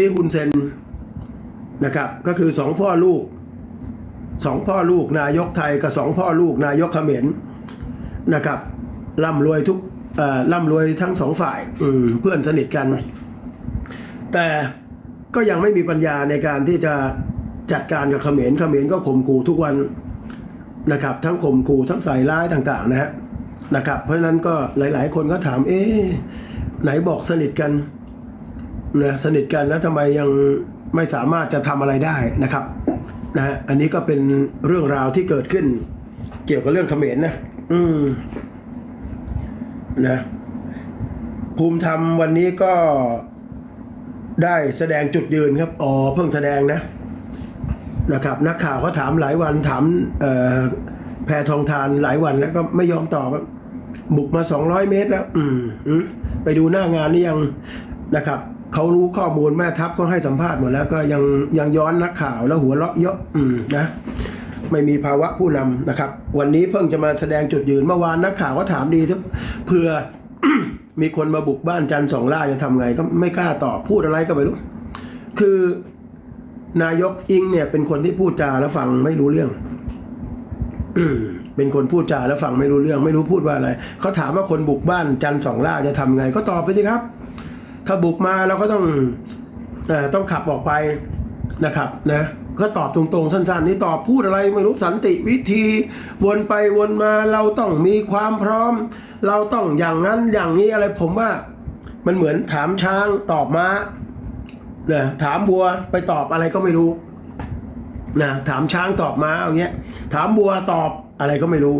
นี่ฮุนเซนนะครับ ก็คือสองพ่อลูกสองพ่อลูกนายกไทยกับสองพ่อลูกนายกเขมรนะครับร่ำรวยทุกร่ำรวยทั้งสองฝ่ายเพื่อนสนิทกัน แต่ก็ยังไม่มีปัญญาในการที่จะจัดการกับเขมรเขมรก็ข่มขู่ทุกวันนะครับ ทั้งข่มขู่ทั้งใส่ร้ายต่าง ๆ นะฮะนะครับ เพราะฉะนั้นก็หลาย ๆ คนก็ถามเอ๊ะไหนบอกสนิทกัน นะสนิทกันแล้วทำไมยังไม่สามารถจะทำอะไรได้นะครับนะฮะอันนี้ก็เป็นเรื่องราวที่เกิดขึ้น เกี่ยวกับเรื่องเขมรนะอืมนะภูมิธรรมวันนี้ก็ได้แสดงจุดยืนครับอ๋อเพิ่งแสดงนะนะครับ นักข่าวเขาถามหลายวันถามแพรทองทานหลายวันแล้วก็ไม่ยอมตอบบุกมา 200 เมตรแล้ว อืมไปดูหน้างานนี่ยังนะครับ เขารู้ข้อมูลแม่ทัพก็ให้สัมภาษณ์หมดแล้วก็ยังยังย้อนนักข่าวแล้วหัวเราะเยอะอืมนะไม่มีภาวะผู้นำนะครับ วันนี้เพิ่งจะมาแสดงจุดยืนเมื่อวานนักข่าวก็ถามดีทุกเผื่อมีคนมาบุกบ้านจันสองล่าจะทำไงก็ไม่กล้าตอบพูดอะไรก็ไม่รู้ คือนายกอิงเนี่ยเป็นคนที่พูดจาแล้วฟังไม่รู้เรื่องเป็นคนพูดจาแล้วฟังไม่รู้เรื่อง ไม่รู้พูดว่าอะไรเขาถามว่าคนบุกบ้านจันสองล่าจะทำไง ก็ตอบไปสิครับ ถ้าบุกมาเราก็ต้องต้องขับออกไปนะครับนะก็ตอบตรงๆสั้นๆ นี่ตอบพูดอะไรไม่รู้สันติวิธี วนไปวนมาเราต้องมีความพร้อม เราต้องอย่างนั้นอย่างนี้อะไรผมว่า มันเหมือนถามช้างตอบม้านะถามบัวไปตอบอะไรก็ไม่รู้นะถามช้างตอบม้าอย่างเงี้ย ถามบัวตอบอะไรก็ไม่รู้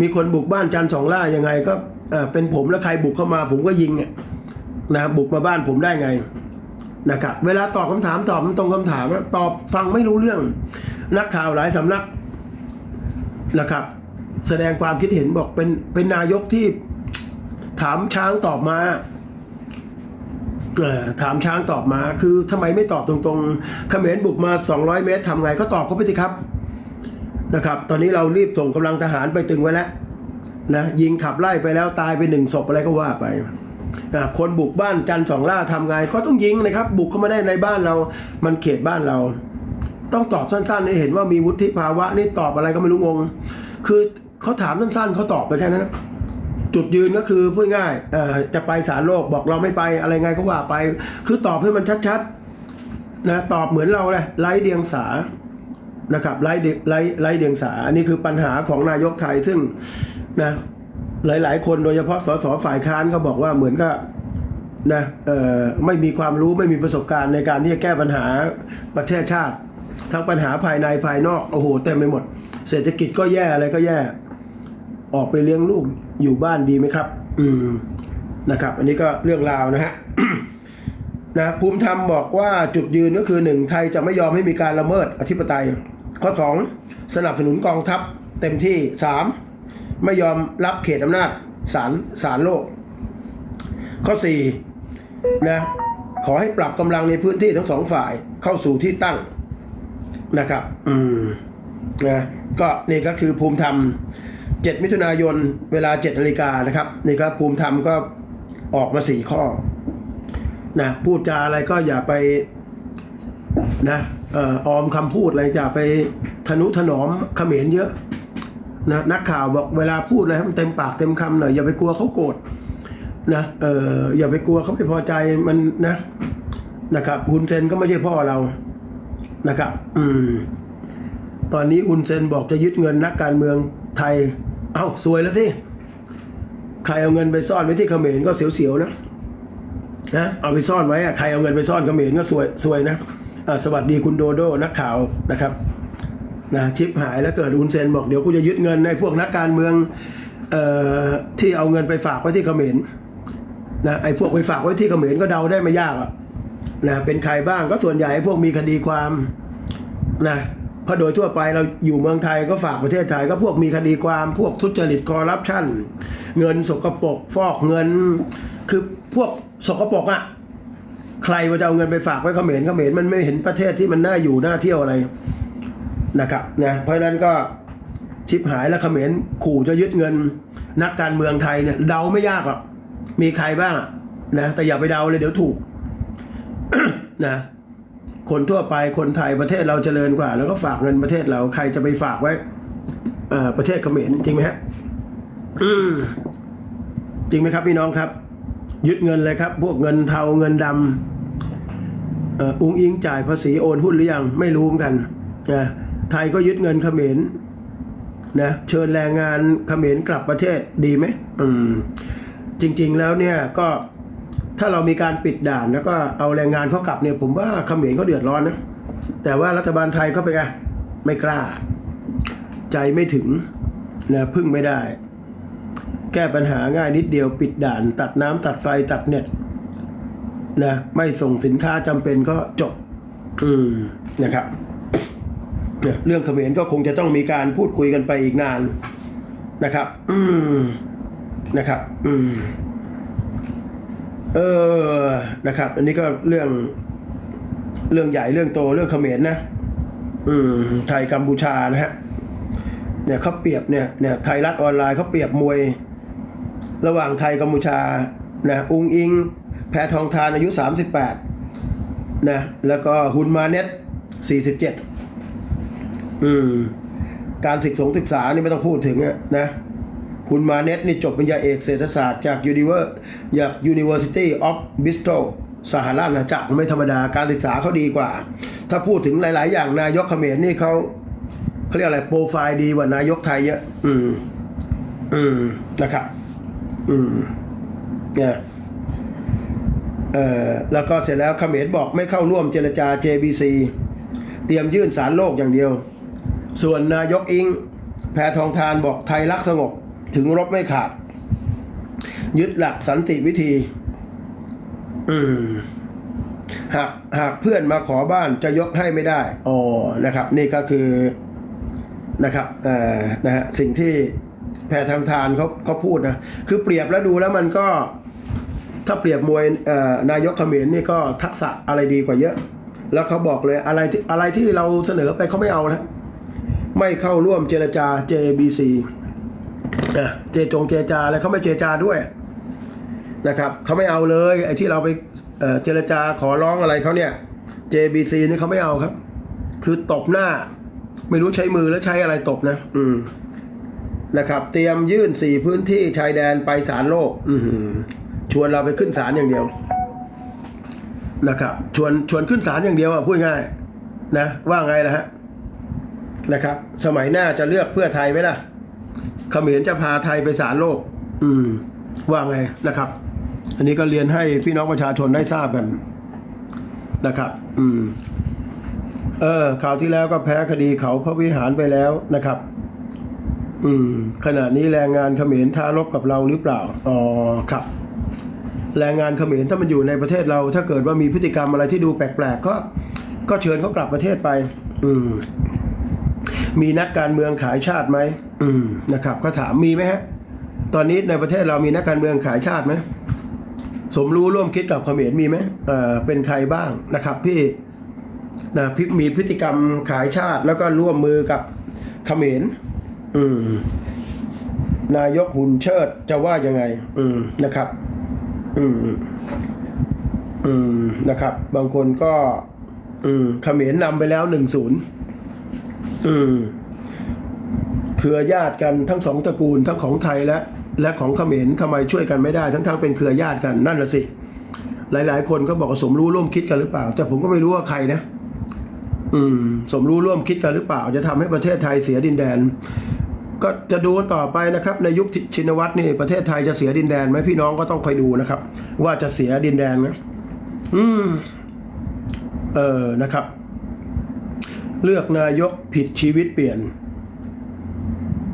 มีคนบุกบ้านจันทร์สองล่ายังไงก็เป็นผมแล้วใครบุกเข้ามา ผมก็ยิงอะ นะบุกมาบ้านผมได้ไงนะครับเวลาตอบคำถามตอบตรงคำถามอะตอบฟังไม่รู้เรื่อง นักข่าวหลายสำนักนะครับ แสดงความคิดเห็นบอกเป็นเป็นนายกที่ถามช้างตอบมาเออถามช้างตอบมา คือทำไมไม่ตอบตรงๆเขมรบุกมา 200 เมตรทำไงก็ตอบเขาไปสิครับนะครับ ตอนนี้เรารีบส่งกำลังทหารไปตึงไว้แล้วนะยิงขับไล่ไปแล้วตายไปหนึ่งศพอะไรก็ว่าไป คนบุกบ้านจันสองล่าทำไงก็ต้องยิงนะครับ บุกเข้ามาได้ในบ้านเรา มันเขตบ้านเรา ต้องตอบสั้นๆให้เห็นว่ามีวุฒิภาวะนี่ตอบอะไรก็ไม่รู้งง คือเขาถามสั้นๆเขาตอบไปแค่นั้นนะจุดยืนก็คือพูดง่ายจะไปสารโลกบอกเราไม่ไปอะไรไงก็ว่าไป คือตอบให้มันชัดๆนะตอบเหมือนเราเลยไร้เดียงสานะครับไร้ไร้ไร้เดียงสาอันนี้คือปัญหาของนายกไทยซึ่งนะ หลาย ๆ คนโดยเฉพาะสสฝ่ายค้านก็บอกว่าเหมือนกับนะไม่มีความรู้ไม่มีประสบการณ์ในการที่จะแก้ปัญหาประเทศชาติ ทั้งปัญหาภายในภายนอกโอ้โหเต็มไปหมด เศรษฐกิจก็แย่อะไรก็แย่ ออกไปเลี้ยงลูกอยู่บ้านดีไหมครับ อืมนะครับ อันนี้ก็เรื่องราวนะฮะนะภูมิธรรมบอกว่าจุดยืนก็คือหนึ่งไทยจะไม่ยอมให้มีการละเมิดอธิปไตย ข้อสองสนับสนุนกองทัพเต็มที่สาม ไม่ยอมรับเขตอำนาจศาลศาลโลก ข้อสี่นะขอให้ปรับกำลังในพื้นที่ทั้งสองฝ่ายเข้าสู่ที่ตั้งนะครับ อืมนะก็นี่ก็คือภูมิธรรม 7 มิถุนายนเวลา 7นาฬิกานะครับ นี่ครับภูมิธรรมก็ออกมาสี่ข้อนะพูดจาอะไรก็อย่าไปนะออออมคำพูดอะไรอย่าไปทนุถนอมเขมรเยอะ นะนักข่าวบอกเวลาพูดอะไรให้มันเต็มปากเต็มคำหน่อยอย่าไปกลัวเขาโกรธนะเอออย่าไปกลัวเขาไม่พอใจมันนะนะครับฮุนเซนก็ไม่ใช่พ่อเรานะครับ อืม ตอนนี้ฮุนเซนบอกจะยึดเงินนักการเมืองไทย เอ้าสวยแล้วสิใครเอาเงินไปซ่อนไว้ที่เขมรก็เสียวๆนะนะเอาไปซ่อนไว้อะใครเอาเงินไปซ่อนเขมรก็สวยสวยนะอะสวัสดีคุณโดโดนักข่าวนะครับ นะชิปหายแล้วเกิดอุนเซนบอกเดี๋ยวกูจะยึดเงินในพวกนักการเมืองเอ่อที่เอาเงินไปฝากไว้ที่เขมรนะไอ้พวกไปฝากไว้ที่เขมรก็เดาได้ไม่ยากอะนะเป็นใครบ้างก็ส่วนใหญ่พวกมีคดีความนะเพราะโดยทั่วไปเราอยู่เมืองไทยก็ฝากประเทศไทยก็พวกมีคดีความพวกทุจริตคอร์รัปชันเงินสกปรกฟอกเงิน คือพวกสกปรกอะใครว่าจะเอาเงินไปฝากไว้เขมรเขมรมันไม่เห็นประเทศที่มันน่าอยู่น่าเที่ยวอะไร นะครับนะเพราะฉะนั้นก็ชิบหายแล้วเขมรขู่จะยึดเงินนักการเมืองไทยเนี่ยเดาไม่ยากหรอกมีใครบ้างอะนะแต่อย่าไปเดาเลยเดี๋ยวถูกนะคนทั่วไปคนไทยประเทศเราเจริญกว่า แล้วก็ฝากเงินประเทศเราใครจะไปฝากไว้เอ่อประเทศเขมรจริงไหมฮะอืมจริงไหมครับพี่น้องครับ ยึดเงินเลยครับ พวกเงินเทาเงินดำเอ่ออุ้งอิงจ่ายภาษีโอนหุ้นหรือยังไม่รู้เหมือนกันนะ ไทยก็ยึดเงินเขมรนะเชิญแรงงานเขมรกลับประเทศดีไหมอืม จริง ๆแล้วเนี่ยก็ถ้าเรามีการปิดด่านแล้วก็เอาแรงงานเขากลับเนี่ย ผมว่าเขมรเขาเดือดร้อนนะแต่ว่ารัฐบาลไทยเขาไปไงไม่กล้า ใจไม่ถึงนะพึ่งไม่ได้ แก้ปัญหาง่ายนิดเดียวปิดด่าน ตัดน้ำตัดไฟตัดเน็ตนะไม่ส่งสินค้าจำเป็นก็จบ อืมนะครับ เรื่องเขมรก็คงจะต้องมีการพูดคุยกันไปอีกนานนะครับ อืมนะครับ อืมเออนะครับ อันนี้ก็เรื่องเรื่องใหญ่เรื่องโตเรื่องเขมรนะ อืม ไทยกัมพูชานะฮะเนี่ยเขาเปรียบเนี่ยเนี่ยไทยรัฐออนไลน์เขาเปรียบมวย ระหว่างไทยกัมพูชานะอุงอิง แพทองทานอายุสามสิบแปดนะแล้วก็ฮุนมาเน็ตสี่สิบเจ็ด อืม การศึกษงศึกษานี่ไม่ต้องพูดถึงอะนะ คุณมาเน็ตนี่จบปริญญาเอกเศรษฐศาสตร์จาก Univer จาก University of Bristol สหราชอาณาจักรไม่ธรรมดาการศึกษาเขาดีกว่า ถ้าพูดถึงหลาย ๆ อย่างนายกเขมรนี่เขาเขาเรียกอะไรโปรไฟล์ดีกว่านายกไทยเยอะ อืม อืม นะครับ อืม เนี่ยเอ่อแล้วก็เสร็จแล้วเขมรบอกไม่เข้าร่วมเจรจา JBC เตรียมยื่นสารโลกอย่างเดียว ส่วนนายกอิง แพทองทานบอกไทยรักสงบ ถึงรบไม่ขาด ยึดหลักสันติวิธี อืมหากหากเพื่อนมาขอบ้านจะยกให้ไม่ได้อ๋อนะครับ นี่ก็คือนะครับเอ่อนะฮะสิ่งที่แพทองทานเขาเขาพูดนะ คือเปรียบแล้วดูแล้วมันก็ ถ้าเปรียบมวยนายกเขมรนี่ก็ทักษะอะไรดีกว่าเยอะ แล้วเขาบอกเลยอะไรที่อะไรที่เราเสนอไปเขาไม่เอานะ ไม่เข้าร่วมเจรจา JBC เออเจจงเจจาอะไรเขาไม่เจรจาด้วยนะครับเขาไม่เอาเลยไอ้ที่เราไปเเจรจาขอร้องอะไรเขาเนี่ย JBC นี่เขาไม่เอาครับ คือตบหน้า ไม่รู้ใช้มือแล้วใช้อะไรตบนะ อืมนะครับ เตรียมยื่นสี่พื้นที่ชายแดนไปศาลโลก อืชวนเราไปขึ้นศาลอย่างเดียวนะครับ ชวนชวนขึ้นศาลอย่างเดียวอะพูดง่าย นะ ว่าไงล่ะฮะ นะครับ สมัยหน้าจะเลือกเพื่อไทยไหมล่ะเขมรจะพาไทยไปศาลโลก อืม ว่าไงนะครับ อันนี้ก็เรียนให้พี่น้องประชาชนได้ทราบกันนะครับ อืม เออข่าวที่แล้วก็แพ้คดีเขาพระวิหารไปแล้วนะครับ อืม ขณะนี้แรงงานเขมรท้ารบกับเราหรือเปล่าอ๋อครับ แรงงานเขมรถ้ามันอยู่ในประเทศเรา ถ้าเกิดว่ามีพฤติกรรมอะไรที่ดูแปลกๆก็ ก็เชิญเขากลับประเทศไป อืม มีนักการเมืองขายชาติไหมอืมนะครับก็ถามมีไหมฮะ ตอนนี้ในประเทศเรามีนักการเมืองขายชาติไหมสมรู้ร่วมคิดกับเขมรมีไหมเอ่อเป็นใครบ้างนะครับที่นะพิมีพฤติกรรมขายชาติแล้วก็ร่วมมือกับเขมรอืมนายกหุ่นเชิดจะว่ายังไง อืมนะครับ อืมอืมนะครับ บางคนก็ อืมเขมรนำไปแล้วหนึ่งศูนย์ อืมเครือญาติกันทั้งสองตระกูลทั้งของไทยและ และของเขมรทำไมช่วยกันไม่ได้ ทั้งทั้งๆเป็นเครือญาติกันนั่นละสิ หลาย ๆ คนก็บอกสมรู้ร่วมคิดกันหรือเปล่า แต่ผมก็ไม่รู้ว่าใครนะ อืม สมรู้ร่วมคิดกันหรือเปล่า จะทำให้ประเทศไทยเสียดินแดน ก็จะดูต่อไปนะครับ ในยุคชินวัตรนี่ประเทศไทยจะเสียดินแดนไหมพี่น้องก็ต้องคอยดูนะครับ ว่าจะเสียดินแดนไหมอืม เออนะครับ เลือกนายกผิดชีวิตเปลี่ยน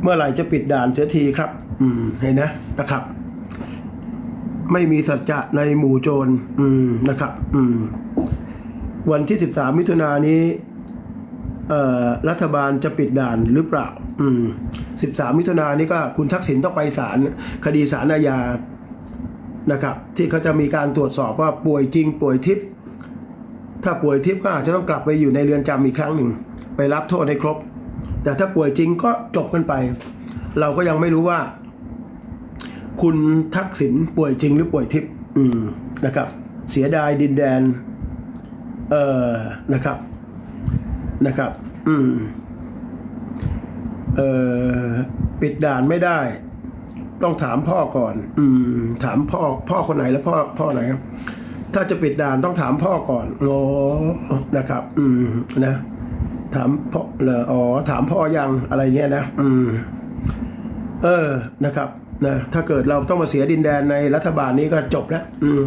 เมื่อไหร่จะปิดด่านเสียทีครับ อืมเห็นนะนะครับ ไม่มีสัจจะในหมู่โจร อืมนะครับ อืม วันที่13มิถุนายนนี้เอ่อรัฐบาลจะปิดด่านหรือเปล่า อืม13มิถุนายนนี้ก็คุณทักษิณต้องไปศาลคดีศาลอาญานะครับ ที่เขาจะมีการตรวจสอบว่าป่วยจริง ป่วยทิพย์ ถ้าป่วยทิพย์ก็อาจจะต้องกลับไปอยู่ในเรือนจำอีกครั้งหนึ่ง ไปรับโทษให้ครบ แต่ถ้าป่วยจริงก็จบกันไป เราก็ยังไม่รู้ว่า คุณทักษิณป่วยจริงหรือป่วยทิพย์นะครับ เสียดายดินแดน เออนะครับนะครับ อืมเออปิดด่านไม่ได้ ต้องถามพ่อก่อน อืม ถามพ่อ พ่อคนไหนแล้วพ่อพ่อไหนครับ ถ้าจะปิดด่านต้องถามพ่อก่อนโอ้นะครับ อืมนะ ถามพ่อเหรออ๋อถามพ่อยังอะไรเงี้ยนะอืม เออนะครับนะถ้าเกิดเราต้องมาเสียดินแดนในรัฐบาลนี้ก็จบแล้วอืม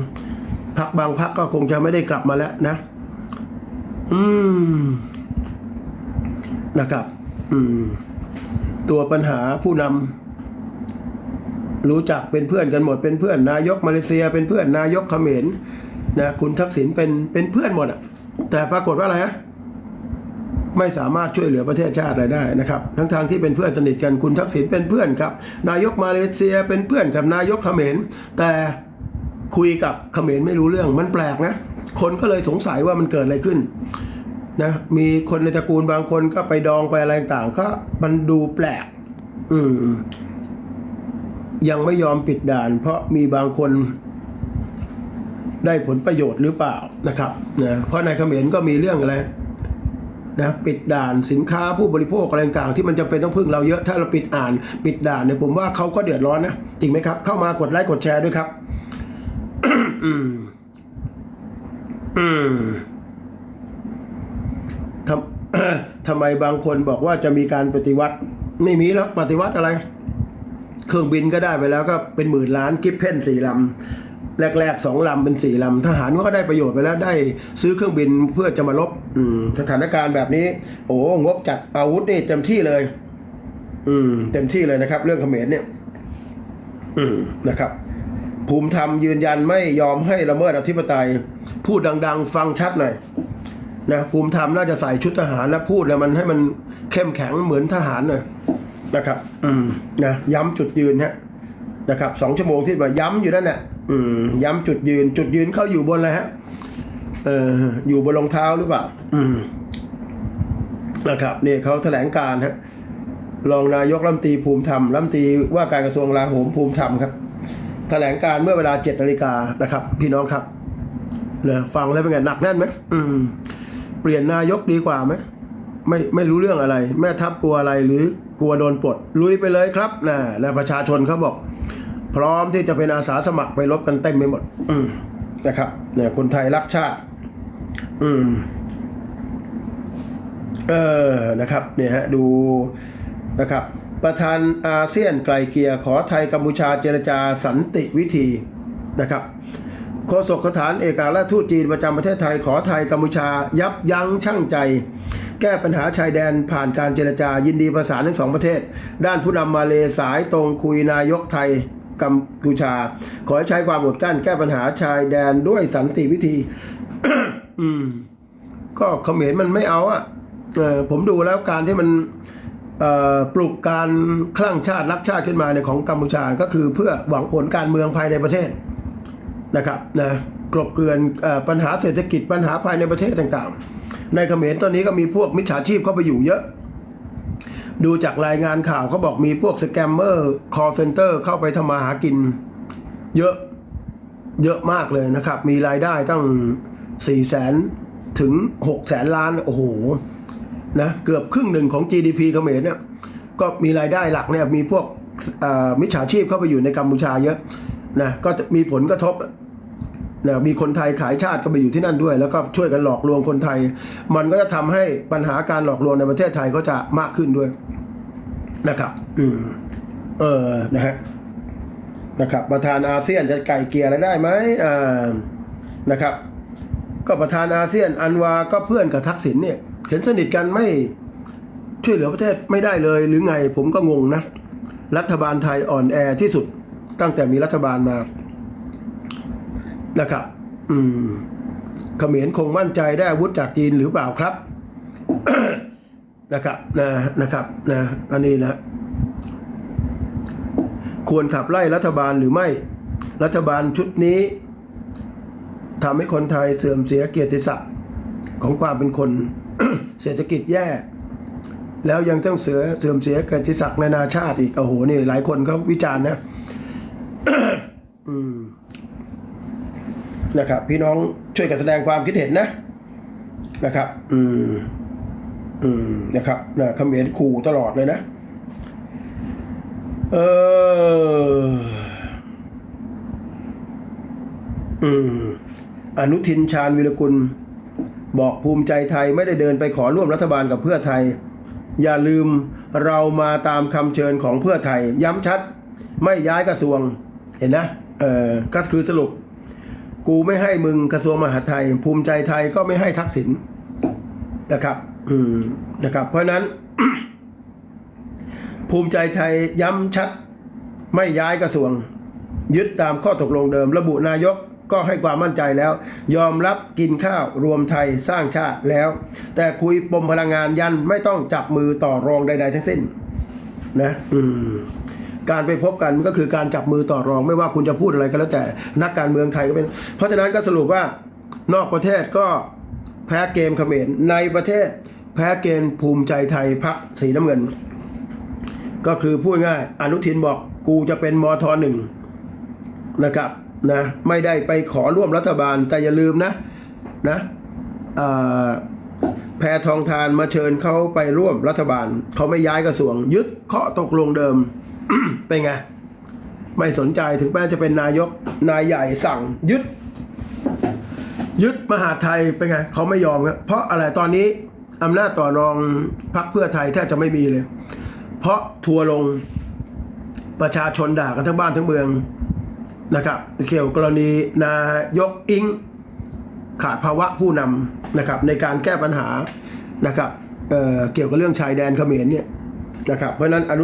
พักบางพักก็คงจะไม่ได้กลับมาแล้วนะ อืม นะครับ อืม ตัวปัญหาผู้นำรู้จักเป็นเพื่อนกันหมดเป็นเพื่อน นายกมาเลเซียเป็นเพื่อนนายกเขมร นะคุณทักษิณเป็นเป็นเพื่อนหมดอะแต่ปรากฏว่าอะไรฮะไม่สามารถช่วยเหลือประเทศชาติอะไรได้นะครับ ทั้งทางที่เป็นเพื่อนสนิทกันคุณทักษิณเป็นเพื่อนครับ นายกมาเลเซียเป็นเพื่อนกับนายกเขมรแต่คุยกับเขมรไม่รู้เรื่องมันแปลกนะ คนก็เลยสงสัยว่ามันเกิดอะไรขึ้นนะมีคนในตระกูลบางคนก็ไปดองไปอะไรต่างๆก็มันดูแปลก อืมยังไม่ยอมปิดด่าน เพราะมีบางคน ได้ผลประโยชน์หรือเปล่านะครับนะเพราะในเขมรก็มีเรื่องอะไรนะปิดด่านสินค้าผู้บริโภคอะไรต่างๆที่มันจะเป็นต้องพึ่งเราเยอะถ้าเราปิดอ่าน ปิดด่านเนี่ยผมว่าเขาก็เดือดร้อนนะจริงไหมครับ เข้ามากดไลค์กดแชร์ด้วยครับ อืมอืมทำทำไมบางคนบอกว่าจะมีการปฏิวัติ ไม่มีแล้วปฏิวัติอะไร เครื่องบินก็ได้ไปแล้วก็เป็นหมื่นล้านกิฟเพนสี่ลำ แรกๆสองลำเป็นสี่ลำทหารก็ได้ประโยชน์ไปแล้วได้ซื้อเครื่องบินเพื่อจะมาลบอืมสถานการณ์แบบนี้ โอ้งบจัดอาวุธนี่เต็มที่เลย อืม เต็มที่เลยนะครับ เรื่องเขมรเนี่ย อืมนะครับ ภูมิธรรมยืนยันไม่ยอมให้ละเมิดอธิปไตย พูดดัง ๆ ฟังชัดหน่อยนะภูมิธรรมน่าจะใส่ชุดทหารแล้วพูดแล้วมันให้มันเข้มแข็งเหมือนทหารหน่อยนะครับ อืมนะย้ำจุดยืนฮะนะครับสองชั่วโมงที่แบบย้ำอยู่นั่นแหละ อืม ย้ำจุดยืน จุดยืนเขาอยู่บนอะไรฮะ เอออยู่บนรองเท้าหรือเปล่า อืม นะครับเนี่ยเขาแถลงการฮะ รองนายกรัฐมนตรีภูมิธรรมรัฐมนตรีว่าการกระทรวงกลาโหมภูมิธรรมครับ แถลงการเมื่อเวลาเจ็ดนาฬิกานะครับ พี่น้องครับเนี่ยฟังแล้วเป็นไงหนักแน่นไหมอืม เปลี่ยนนายกดีกว่าไหมไม่ไม่รู้เรื่องอะไร แม่ทัพกลัวอะไรหรือกลัวโดนปลดลุยไปเลยครับนะนะประชาชนเขาบอก พร้อมที่จะเป็นอาสาสมัครไปรบกันเต็มไปหมด อืมนะครับ เนี่ยคนไทยรักชาติ อืม เออนะครับ เนี่ยฮะดูนะครับ ประธานอาเซียนไกลเกลียขอไทยกัมพูชาเจรจาสันติวิธีนะครับโฆษกสถานเอกอัครราชทูตจีนประจำประเทศไทยขอไทยกัมพูชา ยับยั้งชั่งใจ แก้ปัญหาชายแดนผ่านการเจรจายินดีประสานทั้งสองประเทศ ด้านผู้นำมาเลสายตรงคุยนายกไทย กัมพูชา ขอให้ใช้ความอดกลั้นแก้ปัญหาชายแดนด้วยสันติวิธี อืม ก็เขมรมันไม่เอาอะเออผมดูแล้วการที่มันปลุกการคลั่งชาติรักชาติขึ้นมาในยของกัมพูชาก็คือเพื่อหวังผลการเมืองภายในประเทศนะครับนะกลบเกลื่อนปัญหาเศรษฐกิจปัญหาภายในประเทศต่างๆ ในเขมรตอนนี้ก็มีพวกมิจฉาชีพเข้าไปอยู่เยอะ ดูจากรายงานข่าวเขาบอกมีพวกสแกมเมอร์คอร์เซนเตอร์เข้าไปทำมาหากิน เยอะเยอะมากเลยนะครับ มีรายได้ตั้ง4ี่แสนถึง6แสนล้าน โอ้โหนะเกือบครึ่งหนึ่งของ GDP เขมรเนี่ยก็มีรายได้หลักเนี่ยมีพวกมิจฉาชีพเข้าไปอยู่ในกัมพูชาเยอะนะก็มีผลกระทบ นะมีคนไทยขายชาติก็ไปอยู่ที่นั่นด้วย แล้วก็ช่วยกันหลอกลวงคนไทย มันก็จะทำให้ปัญหาการหลอกลวงในประเทศไทยก็จะมากขึ้นด้วยนะครับ อืม เออนะฮะนะครับ ประธานอาเซียนจะไก่เกียอะไรได้ไหมอ่านะครับ ก็ประธานอาเซียนอันวาก็เพื่อนกับทักษิณเนี่ยเห็นสนิทกันไม่ช่วยเหลือประเทศไม่ได้เลยหรือไงผมก็งงนะ รัฐบาลไทยอ่อนแอที่สุดตั้งแต่มีรัฐบาลมา นะครับ อืมเขมรคงมั่นใจได้อาวุธจากจีนหรือเปล่าครับ นะครับนะนะครับนะอันนี้นะ ควรขับไล่รัฐบาลหรือไม่ รัฐบาลชุดนี้ทำให้คนไทยเสื่อมเสียเกียรติศักดิ์ของความเป็นคนเศรษฐกิจแย่ แล้วยังต้องเสือเสื่อมเสียเกียรติศักดิ์นานาชาติอีกโอ้โหนี่หลายคนเขาวิจารณ์นะ อืม นะครับ พี่น้องช่วยกันแสดงความคิดเห็นนะนะครับ อืมอืมนะครับนะเขมรขู่ตลอดเลยนะเอออืมอนุทินชาญวิรกุล บอกภูมิใจไทยไม่ได้เดินไปขอร่วมรัฐบาลกับเพื่อไทย อย่าลืมเรามาตามคำเชิญของเพื่อไทย ย้ำชัด ไม่ย้ายกระทรวง เห็นนะ เออก็คือสรุป กูไม่ให้มึงกระทรวงมหาดไทย ภูมิใจไทยก็ไม่ให้ทักษิณนะครับ อืมนะครับ เพราะฉะนั้น ภูมิใจไทยย้ำชัด ไม่ย้ายกระทรวง ยึดตามข้อตกลงเดิม ระบุนายกก็ให้ความมั่นใจแล้ว ยอมรับกินข้าวรวมไทยสร้างชาติแล้ว แต่คุยปมพลังงานยันไม่ต้องจับมือต่อรองใด ๆ ทั้งสิ้น นะ อืม การไปพบกันมันก็คือการจับมือต่อรอง ไม่ว่าคุณจะพูดอะไรก็แล้วแต่นักการเมืองไทยก็เป็น เพราะฉะนั้นก็สรุปว่านอกประเทศก็แพ้เกมเขมรในประเทศแพ้เกมภูมิใจไทยพักสีน้ำเงิน ก็คือพูดง่ายอนุทินบอกกูจะเป็นมทหนึ่งนะครับนะไม่ได้ไปขอร่วมรัฐบาลแต่อย่าลืมนะนะแพทองทานมาเชิญเขาไปร่วมรัฐบาล เขาไม่ย้ายกระทรวง ยึดข้อตกลงเดิม เป็นไง ไม่สนใจถึงแม้จะเป็นนายกนายใหญ่สั่งยึด ยึดมหาไทยเป็นไงเขาไม่ยอมครับเพราะอะไรตอนนี้อำนาจต่อรองพรรคเพื่อไทยแทบจะไม่มีเลย เพราะทัวร์ลงประชาชนด่ากันทั้งบ้านทั้งเมืองนะครับ เกี่ยวกรณีนายกอิงขาดภาวะผู้นำนะครับ ในการแก้ปัญหานะครับเเกี่ยวกับเรื่องชายแดนเขมรเนี่ยนะครับเพราะฉะนั้นอนุทิน